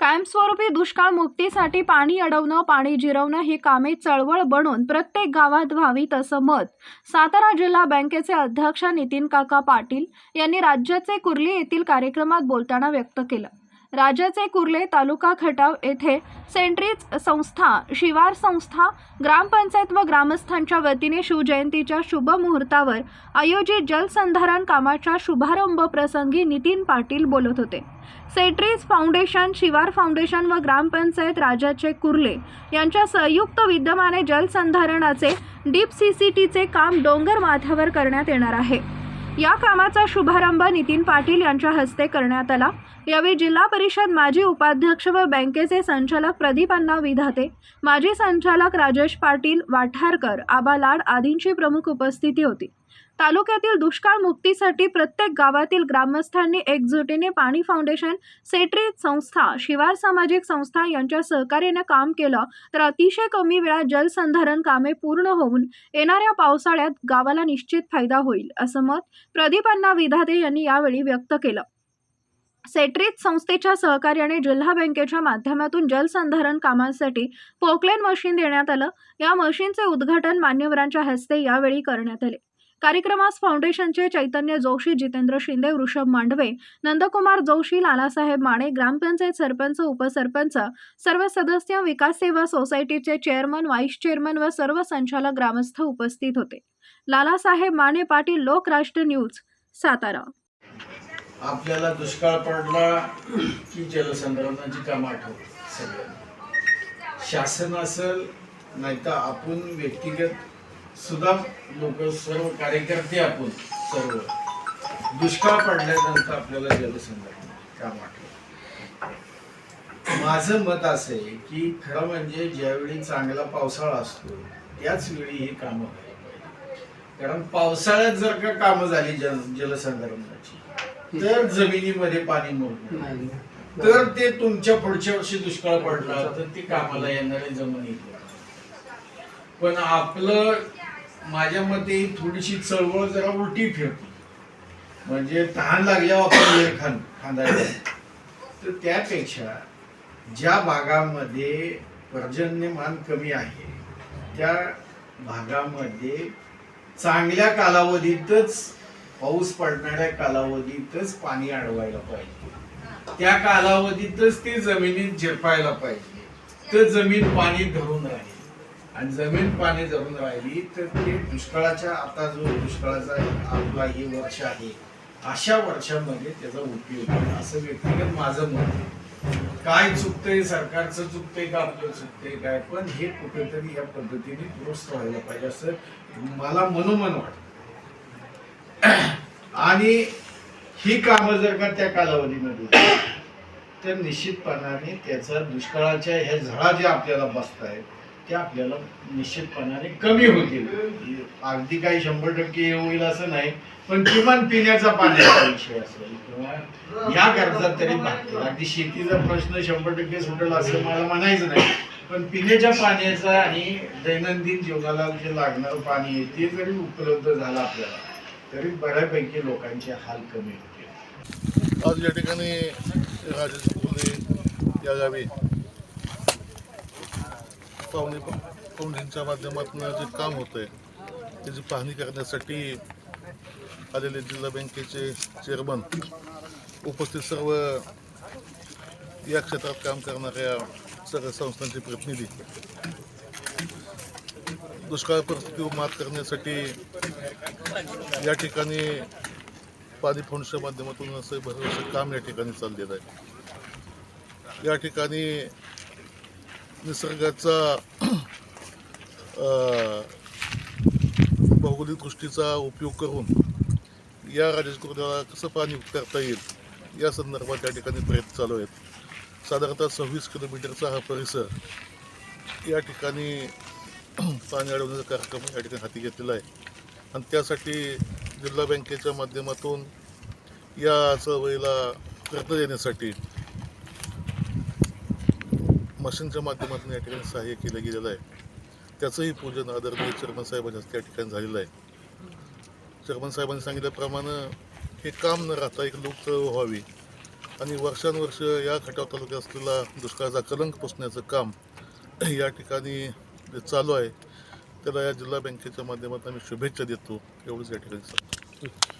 कायमस्वरूपी दुष्काळ मुक्तीसाठी पाणी अडवणं पाणी जिरवणं ही कामे चळवळ बनून प्रत्येक गावात व्हावीत असं मत सातारा जिल्हा बँकेचे अध्यक्ष नितीन काका पाटील यांनी राज्याचे कुर्ली येथील कार्यक्रमात बोलताना व्यक्त केलं. राजाचे कुर्ले तालुका खटाव येथे सेंट्रीज संस्था शिवार संस्था ग्रामपंचायत व ग्रामस्थांच्या वतीने शिवजयंतीच्या शुभ मुहूर्तावर आयोजित जलसंधारण कामाच्या शुभारंभ प्रसंगी नितीन पाटील बोलत होते. सेट्रीज फाउंडेशन शिवार फाउंडेशन व ग्रामपंचायत राजाचे कुर्ले यांच्या संयुक्त विद्यमाने जलसंधारणाचे डीप सी सी टीचे काम डोंगर माथ्यावर करण्यात येणार आहे. या कामाचा शुभारंभ नितीन पाटील यांच्या हस्ते करण्यात आला. यावेळी जिल्हा परिषद माजी उपाध्यक्ष व बँकेचे संचालक प्रदीप अण्णा विधाते माजी संचालक राजेश पाटील वाठारकर आबा लाड आदींची प्रमुख उपस्थिती होती. तालुक्यातील दुष्काळ मुक्तीसाठी प्रत्येक गावातील ग्रामस्थांनी एकजुटीने पाणी फाउंडेशन सेट्री संस्था शिवार सामाजिक संस्था यांच्या सहकार्याने काम केलं तर अतिशय कमी वेळात जलसंधारण कामे पूर्ण होऊन येणाऱ्या पावसाळ्यात गावाला निश्चित फायदा होईल असं मत प्रदीपांना विधाते यांनी यावेळी व्यक्त केलं. सेट्रीत संस्थेच्या सहकार्याने जिल्हा बँकेच्या माध्यमातून जलसंधारण कामांसाठी पोकलेन मशीन देण्यात आलं. या मशीनचे उद्घाटन मान्यवरांच्या हस्ते यावेळी करण्यात आले. कार्यक्रमास फाउंडेशनचे चैतन्य जोशी जितेंद्र शिंदे वृषभ मांडवे नंदकुमार जोशी लालासाहेब माने ग्रामपंचायत सरपंच उपसरपंच सर्व सदस्य विकास सेवा सोसायटीचे चेअरमन व्हाईस चेअरमन व सर्व संचालक ग्रामस्थ उपस्थित होते. लालासाहेब माने पाटील लोकराष्ट्र न्यूज सातारा. आपल्याला दुष्काळ पडला की जलसंधारणाची कामं आठवतात सगळ्यांना. शासन असेल नाही तर आपण व्यक्तिगत सुद्धा लोक सर्व कार्यकर्ते आपण सर्व. दुष्काळ पडल्यानंतर आपल्याला जलसंधारण काम आठवत माझं मत असं आहे की खरं म्हणजे ज्यावेळी चांगला पावसाळा असतो त्याच वेळी ही कामं व्हायला पाहिजे. कारण पावसाळ्यात जर का कामं झाली जल जलसंधारणाची तर जमिनीमध्ये पाणी मुरलं. तर ते तुमच्या पुढच्या वर्षी दुष्काळ पडला तर ते कामाला येणारे जमिनीत पण आपलं माझ्या मते थोडीशी चळवळ जरा उलटी फिरते म्हणजे तहान लागल्यावर आपण वेळ खान खांदायला. तर त्यापेक्षा ज्या भागामध्ये पर्जन्यमान कमी आहे त्या भागामध्ये चांगल्या कालावधीतच पाऊस पडणाऱ्या कालावधीतच पाणी अडवायला पाहिजे. त्या कालावधीतच ते जमिनीत झिरपायला पाहिजे. तर जमीन पाणी धरून राहील. आणि जमीन पाणी धरून राहिली तर ते दुष्काळाच्या आता जो दुष्काळाचा आपला हे वर्ष आहे अशा वर्षामध्ये त्याचा उपयोग होईल असं व्यक्तिगत माझं मत आहे. काय चुकतंय सरकारचं चुकतंय का आपलं चुकतंय काय? पण हे कुठेतरी या पद्धतीने दुरुस्त व्हायला पाहिजे असं मला मनोमन वाटतं. आणि ही कामं जर का त्या कालावधीमध्ये तर निश्चितपणाने त्याचा दुष्काळाच्या ह्या झळा ज्या आपल्याला बसत आहेत त्या आपल्याला निश्चितपणाने कमी होतील. अगदी काही शंभर टक्के होईल असं नाही पण किमान पिण्याचा पाण्याचा विषय असेल किंवा या गरजा तरी भागतील अगदी शेतीचा प्रश्न शंभर टक्के सुटेल असं मला म्हणायचं नाही. पण पिण्याच्या पाण्याचा आणि दैनंदिन जीवनाला जे लागणारं पाणी आहे ते जरी उपलब्ध झालं आपल्याला तरी बऱ्यापैकी लोकांचे हाल कमी होते. आज या ठिकाणी राजेश कुले या गावी पाहुणे पाहुण्यांच्या माध्यमातून जे काम होतं आहे त्याची पाहणी करण्यासाठी आलेले जिल्हा बँकेचे चेअरमन उपस्थित सर्व या क्षेत्रात काम करणाऱ्या सर्व संस्थांचे प्रतिनिधी दुष्काळ परिस्थितीवर मात करण्यासाठी या ठिकाणी पाणी फाउंडेशनच्या माध्यमातून असं भरपूर काम या ठिकाणी चाललेलं आहे. या ठिकाणी निसर्गाचा भौगोलिक दृष्टीचा उपयोग करून या राजकुर्द्याला कसं पाणी करता येईल या संदर्भात या ठिकाणी प्रयत्न चालू आहेत. साधारणतः सव्वीस किलोमीटरचा हा परिसर या ठिकाणी पाणी अडवण्याचा कार्यक्रम या ठिकाणी हाती घेतलेला आहे. आणि त्यासाठी जिल्हा बँकेच्या माध्यमातून या चळवळीला कर्ज देण्यासाठी मशीनच्या माध्यमातून या ठिकाणी सहाय्य केलं गेलेलं आहे. त्याचंही पूजन आदरणीय चेअरमन साहेबांच्या हस्ते या ठिकाणी झालेलं आहे. चेअरमन साहेबांनी सांगितल्याप्रमाणे हे काम न राहता एक लोक व्हावी आणि वर्षानुवर्ष या खटाव तालुक्यात असलेला दुष्काळाचा कलंक पुसण्याचं काम या ठिकाणी जे चालू आहे. त्याला या जिल्हा बँकेच्या माध्यमातून आम्ही शुभेच्छा देतो. एवढंच या ठिकाणी सांगतो